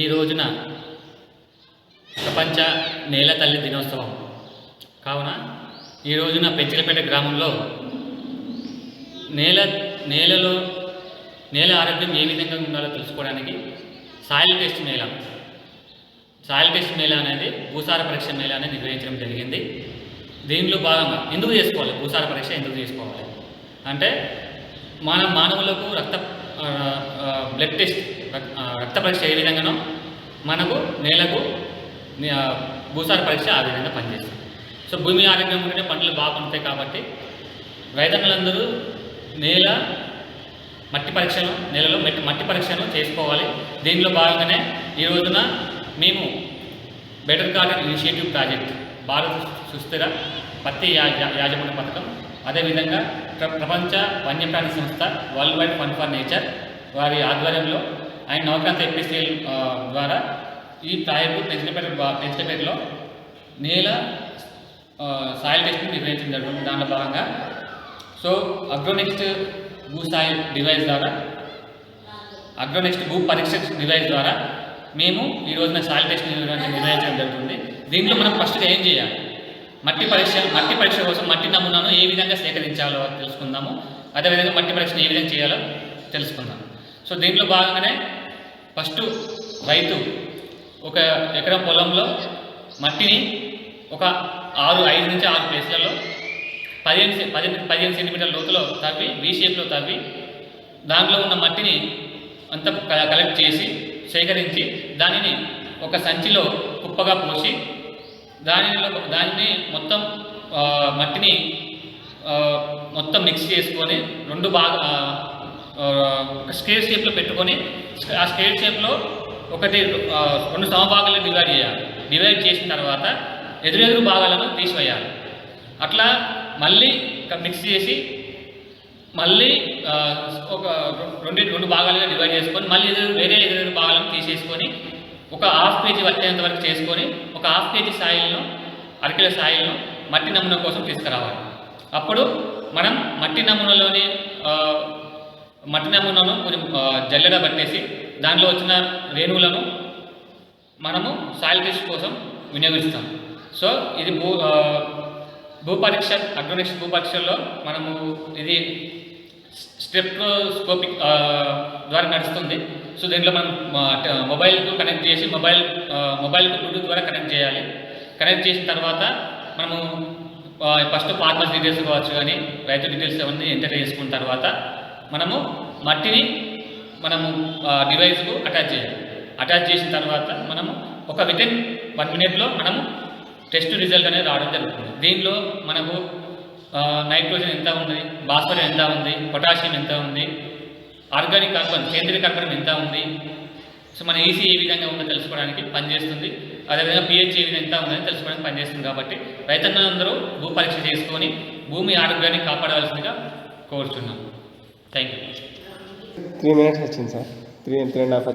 ఈ రోజున ప్రపంచ నేల తల్లి దినోత్సవం. కావున ఈ రోజున పెంచలపేట గ్రామంలో నేల నేలలో నేల ఆరోగ్యం ఏ విధంగా ఉండాలో తెలుసుకోవడానికి సాయిల్ టెస్ట్ నేల. సాయిల్ టెస్ట్ నేల అనేది భూసార పరీక్ష మేళ అనేది నిర్వహించడం జరిగింది. దీనిలో భాగంగా ఎందుకు చేసుకోవాలి? భూసార పరీక్ష ఎందుకు చేసుకోవాలి? అంటే మన మానవులకు రక్త బ్లడ్ టెస్ట్ రక్త పరీక్ష ఏ విధంగానో మనకు నేలకు భూసార పరీక్ష ఆ విధంగా పనిచేస్తుంది. సో భూమి ఆరోగ్యం ఉంటే పంటలు బాగా పండుతాయి కాబట్టి రైతన్నులందరూ నేల మట్టి పరీక్షను నేలలో మట్టి మట్టి పరీక్షను చేసుకోవాలి. దీనిలో భాగంగానే ఈ రోజున మేము బెటర్ గార్డెన్ ఇనిషియేటివ్ ప్రాజెక్ట్ భారత సుస్థిర పత్తి యా యాజమాన్య పథకం. అదేవిధంగా ప్ర ప్రపంచ వన్యప్రాణి సంస్థ World Wide Fund for Nature వారి ఆధ్వర్యంలో ఆయన నవక్రాంత ఎంపీసీఎల్ ద్వారా ఈ ప్రాజెక్టు పెంచలపేట పెంచలపేటలో నేల సాయిల్ టెస్టింగ్ నిర్వహించడం జరుగుతుంది. దానిలో భాగంగా సో అగ్రోనెక్స్ట్ భూ సాయిల్ డివైస్ ద్వారా అగ్రోనెక్స్ట్ భూ పరీక్ష డివైస్ ద్వారా మేము ఈ రోజున సాయిల్ టెస్ట్ నిర్వహించడం జరుగుతుంది. దీంట్లో మనం ఫస్ట్గా ఏం చేయాలి? మట్టి పరీక్ష మట్టి పరీక్ష కోసం మట్టి నమూనాను ఏ విధంగా సేకరించాలో తెలుసుకుందాము. అదేవిధంగా మట్టి పరీక్షను ఏ విధంగా చేయాలో తెలుసుకుందాం సో దీంట్లో భాగంగానే ఫస్ట్ రైతు ఒక ఎకరం పొలంలో మట్టిని ఒక ఆరు ఐదు నుంచి ఆరు ప్లేస్లలో పదిహేను పదిహేను పదిహేను సెంటీమీటర్ల లోతులో తవ్వి వి షేప్లో తవ్వి దాంట్లో ఉన్న మట్టిని అంతా క- కలెక్ట్ చేసి సేకరించి దానిని ఒక సంచిలో కుప్పగా పోసి దానిలో దాన్ని మొత్తం మట్టిని మొత్తం మిక్స్ చేసుకొని రెండు బాగా ఒక స్క్వేర్ షేప్లో పెట్టుకొని ఆ స్కేర్ షేప్లో ఒకటి రెండు సమభాగాలను డివైడ్ చేయాలి. డివైడ్ చేసిన తర్వాత ఎదురెదురు భాగాలను తీసివేయాలి. అట్లా మళ్ళీ మిక్స్ చేసి మళ్ళీ ఒక రెండు రెండు భాగాలుగా డివైడ్ చేసుకొని మళ్ళీ ఎదురు వేరే ఎదురు భాగాలను తీసేసుకొని ఒక హాఫ్ కేజీ వచ్చేంత వరకు చేసుకొని ఒక హాఫ్ కేజీ సాయిల్ను అరకిల సాయిల్ను మట్టి నమూనా కోసం తీసుకురావాలి. అప్పుడు మనం మట్టి నమూనాలోని మట్టి నమూనాను కొంచెం జల్లెడ పట్టేసి దానిలో వచ్చిన రేణువులను మనము సాయిల్ టెస్ట్ కోసం వినియోగిస్తాం. సో ఇది భూ భూపరీక్ష భూ భూపరీక్షల్లో మనము ఇది స్టెప్రోస్కోపిక్ ద్వారా నడుస్తుంది. సో దీంట్లో మనం మొబైల్కు కనెక్ట్ చేసి మొబైల్ మొబైల్కు బ్లూటూత్ ద్వారా కనెక్ట్ చేయాలి. కనెక్ట్ చేసిన తర్వాత మనము ఫస్ట్ ఫార్మర్స్ డీటెయిల్స్ కావచ్చు కానీ రైతు డీటెయిల్స్ అవన్నీ ఎంటర్ చేసుకున్న తర్వాత మనము మట్టిని మనము డివైస్కు అటాచ్ చేయాలి. అటాచ్ చేసిన తర్వాత మనము ఒక వితిన్ వన్ మినిట్లో మనము టెస్ట్ రిజల్ట్ అనేది రావడం జరుగుతుంది. దీనిలో మనకు నైట్రోజన్ ఎంత ఉంది? భాస్వరం ఎంత ఉంది? పొటాషియం ఎంత ఉంది? ఆర్గానిక్ కార్బన్ సేంద్రియ కార్బన్ ఎంత ఉంది? సో మన ఈసీ ఏ విధంగా ఉందో తెలుసుకోవడానికి పనిచేస్తుంది. అదేవిధంగా పిహెచ్ ఏ విధంగా ఎంత ఉందని తెలుసుకోవడానికి పనిచేస్తుంది కాబట్టి రైతన్నలందరూ భూ పరీక్ష చేసుకొని భూమి ఆరోగ్యాన్ని కాపాడవలసిందిగా కోరుచున్నాం. థ్యాంక్ యూ త్రీ మినిట్స్ వచ్చింది sir. Three three and half